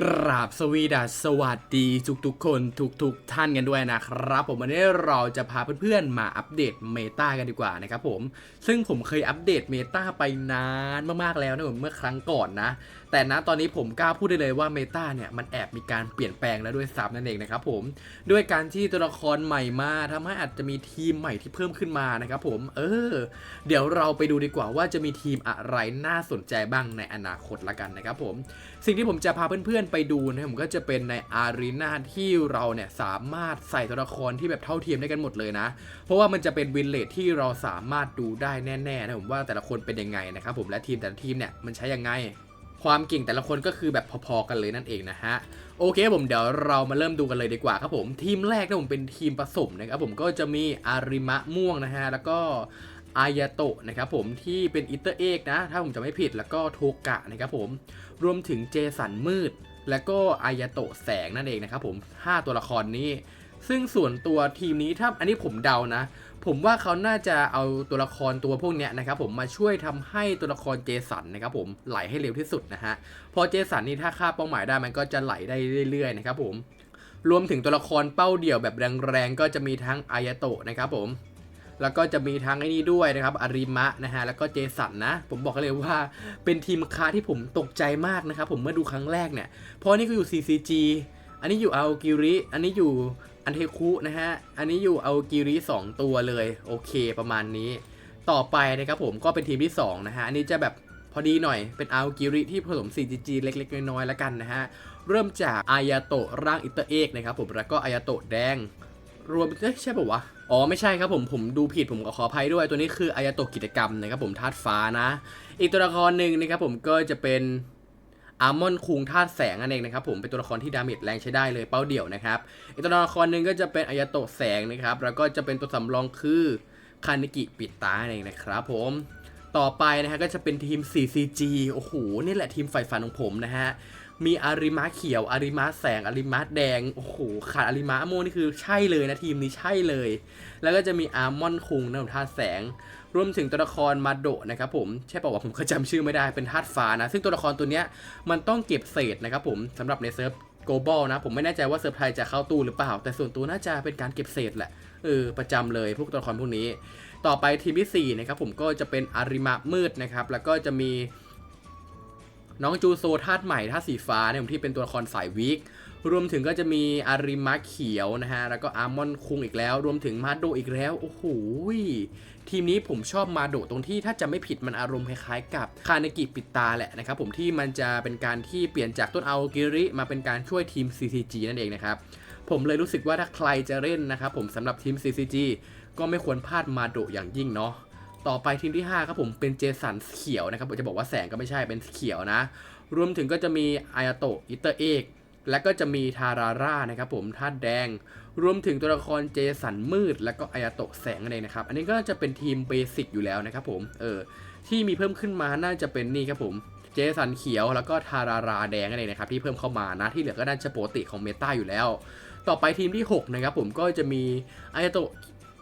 กราบสวีดัสสวัสดีทุกทุกๆคนทุกทุกท่านกันด้วยนะครับ ผมวันนี้เราจะพาเพื่อนๆมาอัปเดตเมตากันดีกว่านะครับผมซึ่งผมเคยอัปเดตเมตาไปนานมากๆแล้วนะผมเมื่อครั้งก่อนนะแต่นะตอนนี้ผมกล้าพูดได้เลยว่าเมตาเนี่ยมันแอบมีการเปลี่ยนแปลงแล้วด้วยซ้ำนั่นเองนะครับผมด้วยการที่ตัวละครใหม่มาทำให้อาจจะมีทีมใหม่ที่เพิ่มขึ้นมานะครับผมเออ เดี๋ยวเราไปดูดีกว่าว่าจะมีทีมอะไรน่าสนใจบ้างในอนาคตละกันนะครับผมสิ่งที่ผมจะพาเพื่อนๆไปดูนะผมก็จะเป็นในอารีนาที่เราเนี่ยสามารถใส่ตัวละครที่แบบเท่าเทียมได้กันหมดเลยนะ เพราะว่ามันจะเป็นวินเลทที่เราสามารถดูได้แน่ๆนะผมว่าแต่ละคนเป็นยังไงนะครับผมและทีมแต่ละทีมเนี่ยมันใช้ยังไง ความเก่งแต่ละคนก็คือแบบพอๆกันเลยนั่นเองนะฮะโอเคผมเดี๋ยวเรามาเริ่มดูกันเลยดีกว่าครับผมทีมแรกนะผมเป็นทีมผสมนะครับผมก็จะมีอาริมะม่วงนะฮะแล้วก็อายาโตะนะครับผมที่เป็นอิตเตอร์เอกนะ ถ้าผมจะไม่ผิดแล้วก็โทกะนะครับผมรวมถึงเจสันมืด แล้วก็อายาโตะแสงนั่นเองนะครับผม 5 ตัวละครนี้ ซึ่งส่วนตัวทีมนี้ถ้าอันนี้ผมเดานะ ผมว่าเขาน่าจะเอาตัวละครตัวพวกเนี้ยนะครับผมมาช่วยทำให้ตัวละครเจสันนะครับผมไหลให้เร็วที่สุดนะฮะพอเจสันนี่ถ้าฆ่าเป้าหมายได้มันก็จะไหลได้เรื่อยๆนะครับผมรวมถึงตัวละครเป้าเดี่ยวแบบแรงๆก็จะมีทั้งอายโตะนะครับผมแล้วก็จะมีทั้งไอ้นี่ด้วยนะครับอาริมะนะฮะแล้วก็เจสันนะ ผมบอกเลยว่าเป็นทีมค้าที่ผมตกใจมากนะครับผมเมื่อดูครั้งแรกเนี่ยเพราะนี่ก็อยู่ CCG อันนี้อยู่อากิริ อันนี้อยู่ อันเทคุนะฮะ อันนี้อยู่อากิริ2ตัวเลย โอเคประมาณนี้ ต่อไปนะครับผมก็เป็นทีมที่ 2 นะฮะ อันนี้จะแบบพอดีหน่อย เป็นอากิริที่ผสม CGG เล็ก ๆ น้อยๆแล้วกันนะฮะ เริ่มจากอายาโตะร่างอิตเตอร์เอกนะครับผม แล้วก็อายาโตะแดง รวมเอ้ยใช่ป่าวะ อ๋อไม่ใช่ครับผม ผมดูผิดผมขออภัยด้วย ตัวนี้คืออายาโตะกิจกรรมนะครับผมธาตุฟ้านะ อีกตัวละครหนึ่งนะครับผมก็จะเป็น อาร์มอนคุงธาตุแสงนั่นเองนะครับผมเป็นตัวละครที่ดาเมจแรงใช้ได้เลยเป้าเดี่ยวนะครับอีกตัวละครหนึ่งก็จะเป็นอายาโตะแสงนะครับแล้วก็จะเป็นตัวสำรองคือคานิกิปิดตานั่นเองนะครับผมต่อไปนะฮะก็จะเป็นทีม 4CG โอ้โหนี่แหละทีมใฝ่ฝันของผมนะฮะมีอาริมะเขียวอาริมะแสงอาริมะแดงโอ้โหขาดอาริมะโมนี่คือใช่เลยนะทีมนี้ใช่เลย แล้วก็จะมีอาร์มอนคุงนะธาตุแสง รวมถึงตัวละครมาโดะนะครับผมใช่ป่าวผมก็จำชื่อไม่ได้เป็นธาตุฟ้านะ ซึ่งตัวละครตัวเนี้ยมันต้องเก็บเศษนะครับผมสำหรับในเซิร์ฟ global นะ ผมไม่แน่ใจว่าเซิร์ฟไทยจะเข้าตู้หรือเปล่า แต่ส่วนตัวน่าจะเป็นการเก็บเศษแหละเออประจำเลยพวกตัวละครพวกนี้ ต่อไปทีมที่สี่นะครับผมก็จะเป็นอาริมะมืดนะครับแล้วก็จะมีน้องจูโซธาตุใหม่ธาตุสีฟ้าเนี่ยผมที่เป็นตัวละครสายวิก รวมถึงก็จะมีอาริมะเขียวนะฮะ แล้วก็อาร์มอนคุงอีกแล้ว รวมถึงมาโดอีกแล้ว โอ้โหทีมนี้ผมชอบมาโดตรงที่ถ้าจะไม่ผิดมันอารมณ์คล้ายๆกับคาเนกิปิดตาแหละนะครับผมที่มันจะเป็นการที่เปลี่ยนจากต้นอากิริมาเป็นการช่วยทีม CCG นั่นเองนะครับ ผมเลยรู้สึกว่าถ้าใครจะเล่นนะครับผมสำหรับทีม CCG ก็ไม่ควรพลาดมาโดอย่างยิ่งเนาะต่อไปทีมที่5ครับผมเป็นเจสันเขียวนะครับผมจะบอกว่าแสงก็ไม่ใช่เป็นเขียวนะ รวมถึงก็จะมีอายาโตะอิเตอร์เอก และก็จะมีทาราร่านะครับผมธาตุแดง รวมถึงตัวละครเจสันมืด และก็อายาโตะแสงนั่นเองนะครับ อันนี้ก็จะเป็นทีมเบสิกอยู่แล้วนะครับผม เออ ที่มีเพิ่มขึ้นมาน่าจะเป็นนี่ครับผม เจสันเขียวแล้วก็ทาราราแดงนั่นเองนะครับที่เพิ่มเข้ามานะ ที่เหลือก็น่าจะปกติของเมตาอยู่แล้ว ต่อไปทีมที่ 6 นะครับผม ก็จะมีอายาโตะ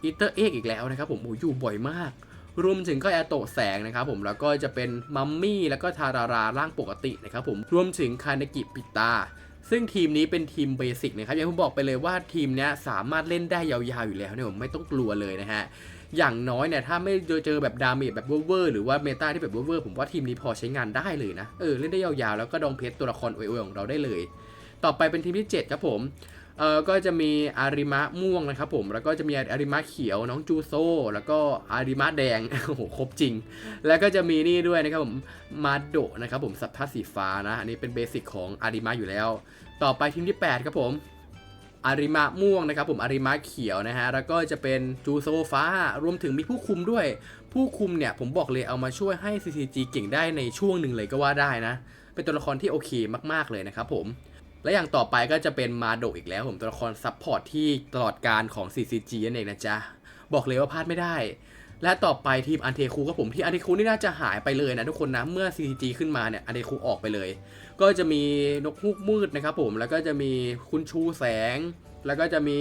อิเตอร์เอกอีกแล้วนะครับผม โอ้อยู่บ่อยมากรวมถึงก็แอโตะแสงนะครับผมแล้วก็จะเป็นมัมมี่แล้วก็ทาราราร่างปกตินะครับผมรวมถึงคาเนกิปิตา ซึ่งทีมนี้เป็นทีมเบสิกนะครับอย่างผมบอกไปเลยว่าทีมนี้สามารถเล่นได้ยาวๆอยู่แล้วเนี่ยผมไม่ต้องกลัวเลยนะฮะอย่างน้อยเนี่ยถ้าไม่เจอแบบดาเมจแบบเวอร์หรือว่าเมตาที่แบบเวอร์ผมว่าทีมนี้พอใช้งานได้เลยนะเออเล่นได้ยาวๆแล้วก็ดองเพชรตัวละครเอวๆของเราได้เลย ต่อไปเป็นทีมที่ 7 ครับผม เออก็จะมีอาริมะม่วงนะครับผม แล้วก็จะมีอาริมะเขียวน้องจูโซ แล้วก็อาริมะแดง โอ้โห ครบจริง แล้วก็จะมีนี่ด้วยนะครับผม มาโดะนะครับผม สัตว์ธาสีฟ้านะ อันนี้เป็นเบสิกของอาริมะอยู่แล้ว ต่อไปทีมที่ 8 ครับผม อาริมะม่วงนะครับผม อาริมะเขียวนะฮะ แล้วก็จะเป็นจูโซฟ้า รวมถึงมีผู้คุมด้วย ผู้คุมเนี่ยผมบอกเลยเอามาช่วยให้ CCG เก่งได้ในช่วงหนึ่งเลยก็ว่าได้นะ เป็นตัวละครที่โอเคมาก ๆเลยนะครับผม และอย่างต่อไปก็จะเป็นมาโดอีกแล้วผมตัวละครซับพอร์ตที่ตลอดการของ CCG นั่นเองนะจ๊ะ บอกเลยว่าพลาดไม่ได้ และต่อไปทีมอันเทคูก็ผมที่อันเทคูนี่น่าจะหายไปเลยนะทุกคนนะเมื่อ CCG ขึ้นมาเนี่ยอันเทคูออกไปเลย ก็จะมีนกฮูกมืดนะครับผมแล้วก็จะมีคุณชูแสง แล้วก็จะมี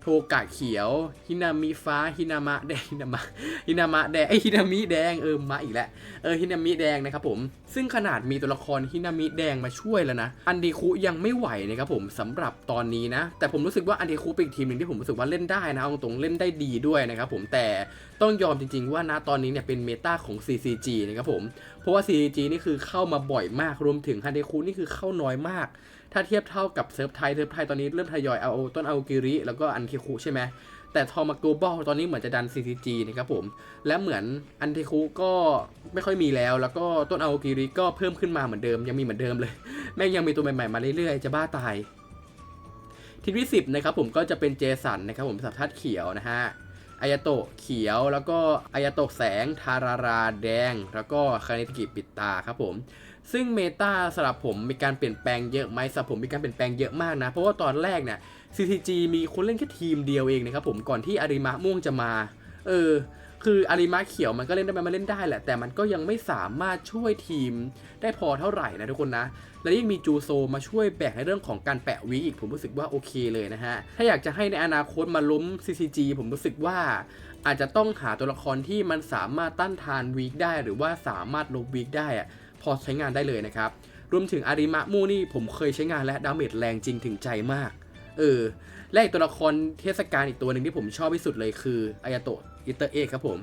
โทกะเขียว ฮินามิฟ้า ฮินามะแดง ฮินามะ ฮินามะแดงไอฮินามิแดงเออมาอีกแล้วเออฮินามิแดงนะครับผม ซึ่งขนาดมีตัวละครฮินามิแดงมาช่วยแล้วนะ อันดีคุยังไม่ไหวนะครับผมสำหรับตอนนี้นะ แต่ผมรู้สึกว่าอันดีคุเป็นทีมหนึ่งที่ผมรู้สึกว่าเล่นได้นะเอาตรงๆเล่นได้ดีด้วยนะครับผมแต่ต้องยอมจริง ๆ ว่านะตอนนี้เนี่ยเป็นเมตาของ CCG นะครับผม เพราะว่า CCG นี่คือเข้ามาบ่อยมากรวมถึงฮันเดคุนี่คือเข้าน้อยมาก ถ้าเทียบเท่ากับเซิร์ฟไทยเซิร์ฟไทยตอนนี้เริ่มทยอยเอาต้นเอากิริแล้วก็อันเคคุใช่ไหมแต่ทอมาโกบอลตอนนี้เหมือนจะดัน CCG นะครับผม และเหมือนอันเทคุก็ไม่ค่อยมีแล้ว แล้วก็ต้นเอากิริก็เพิ่มขึ้นมาเหมือนเดิมยังมีเหมือนเดิมเลย แม่งยังมีตัวใหม่ๆมาเรื่อยๆ จะบ้าตาย ทีมที่ 10 นะครับผมก็จะเป็นเจสันนะครับผมสับทัดเขียวนะฮะอายาโตะเขียวแล้วก็อายาโตะแสงทาราราแดง แล้วก็คาเนติกิปิดตาครับผม ซึ่งเมตาสำหรับผมมีการเปลี่ยนแปลงเยอะไหมสำหรับผมมีการเปลี่ยนแปลงเยอะมากนะ เพราะว่าตอนแรกเนี่ย CCG มีคนเล่นแค่ทีมเดียวเองนะครับผมก่อนที่อาริมะม่วงจะมา เออ คืออาริมะเขียวมันก็เล่นได้มันเล่นได้แหละ แต่มันก็ยังไม่สามารถช่วยทีมได้พอเท่าไหร่นะทุกคนนะ และยิ่งมีจูโซมาช่วยแบกในเรื่องของการแปะวีอีกผมรู้สึกว่าโอเคเลยนะฮะ ถ้าอยากจะให้ในอนาคตมาล้ม CCG ผมรู้สึกว่าอาจจะต้องหาตัวละครที่มันสามารถต้านทานวีคได้ หรือว่าสามารถลบวีคได้อะ พอใช้งานได้เลยนะครับ รวมถึงอาริมะมูนี่ผมเคยใช้งานและดาเมจแรงจริงถึงใจมาก เออ และอีกตัวละครเทศกาลอีกตัวหนึ่งที่ผมชอบที่สุดเลยคืออายาโตะอิเตอร์เอกครับผม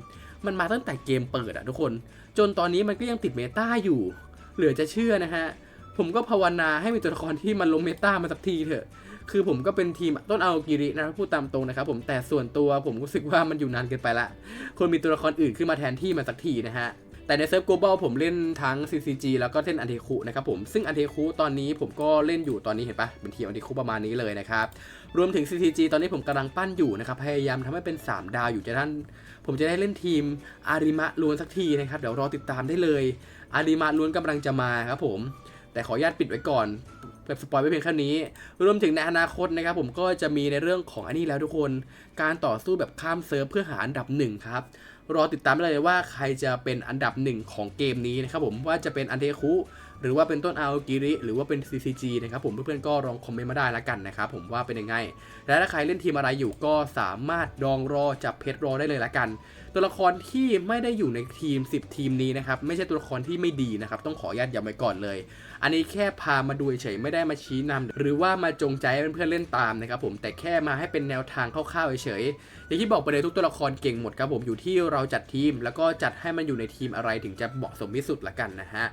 มันมาตั้งแต่เกมเปิดอะทุกคน จนตอนนี้มันก็ยังติดเมตาอยู่ เหลือจะเชื่อนะฮะ ผมก็ภาวนาให้มีตัวละครที่มันลงเมตามาสักทีเถอะ คือผมก็เป็นทีมต้นเอากิรินะพูดตามตรงนะครับผม แต่ส่วนตัวผมรู้สึกว่ามันอยู่นานเกินไปละ ควรมีตัวละครอื่นขึ้นมาแทนที่มันสักทีนะฮะ แต่ในเซิร์ฟ global ผมเล่นทั้ง CCG แล้วก็เล่นอันเทคุนะครับผมซึ่งอันเทคุตอนนี้ผมก็เล่นอยู่ตอนนี้เห็นปะเป็นทีมอันเทคุประมาณนี้เลยนะครับรวมถึง CCG ตอนนี้ผมกำลังปั้นอยู่นะครับพยายามทำให้เป็น 3 ดาวอยู่จะท่าน ผมจะได้เล่นทีมอาริมะล้วนสักทีนะครับเดี๋ยวรอติดตามได้เลยอาริมะล้วนกำลังจะมาครับผมแต่ขออนุญาตปิดไว้ก่อน แบบสปอยไว้เพียงแค่นี้ รวมถึงในอนาคตนะครับผมก็จะมีในเรื่องของอันนี้แล้วทุกคน การต่อสู้แบบข้ามเซิร์ฟเพื่อหาอันดับหนึ่งครับ รอติดตามได้เลยว่าใครจะเป็นอันดับหนึ่งของเกมนี้นะครับผมว่าจะเป็นอันเทคุหรือว่าเป็นต้นอากิริ หรือว่าเป็น CCG นะครับผมเพื่อนๆก็ลองคอมเมนต์มาได้ละกันนะครับผมว่าเป็นยังไง และถ้าใครเล่นทีมอะไรอยู่ก็สามารถดองรอจับเพชรรอได้เลยละกัน ตัวละครที่ไม่ได้อยู่ในทีม 10 ทีมนี้นะครับ ไม่ใช่ตัวละครที่ไม่ดีนะครับ ต้องขออนุญาตย้ำไว้ก่อนเลย อันนี้แค่พามาดูเฉยๆไม่ได้มาชี้นำหรือว่ามาจงใจให้เพื่อนๆเล่นตามนะครับผมแต่แค่มาให้เป็นแนวทางคร่าวๆเฉยๆอย่างที่บอกไปเลยทุกตัวละครเก่งหมดครับผมอยู่ที่เราจัดทีม แล้วก็จัดให้มันอยู่ในทีมอะไรถึงจะเหมาะสมที่สุดละกันนะฮะ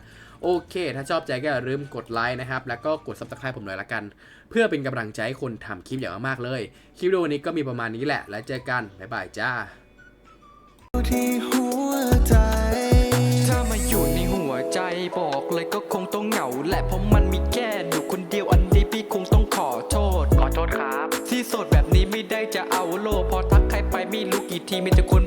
โอเค ถ้าชอบใจก็อย่าลืมกดไลค์นะครับ แล้วก็กด subscribe ผมหน่อยละกัน เพื่อเป็นกำลังใจให้คนทำคลิปอย่างมากๆเลย คลิปวิดีโอนี้ก็มีประมาณนี้แหละ แล้วเจอกัน บ๊ายบายจ้า ที่หัวใจ ถ้ามาอยู่ในหัวใจบอกเลยก็คงต้องเหงาแหละเพราะมันมีแค่อยู่คนเดียวอันนี้พี่คงต้องขอโทษ ขอโทษครับ ที่โสดแบบนี้ไม่ได้จะเอาโลพอทักใครไปไม่รู้กี่ทีมีแต่คน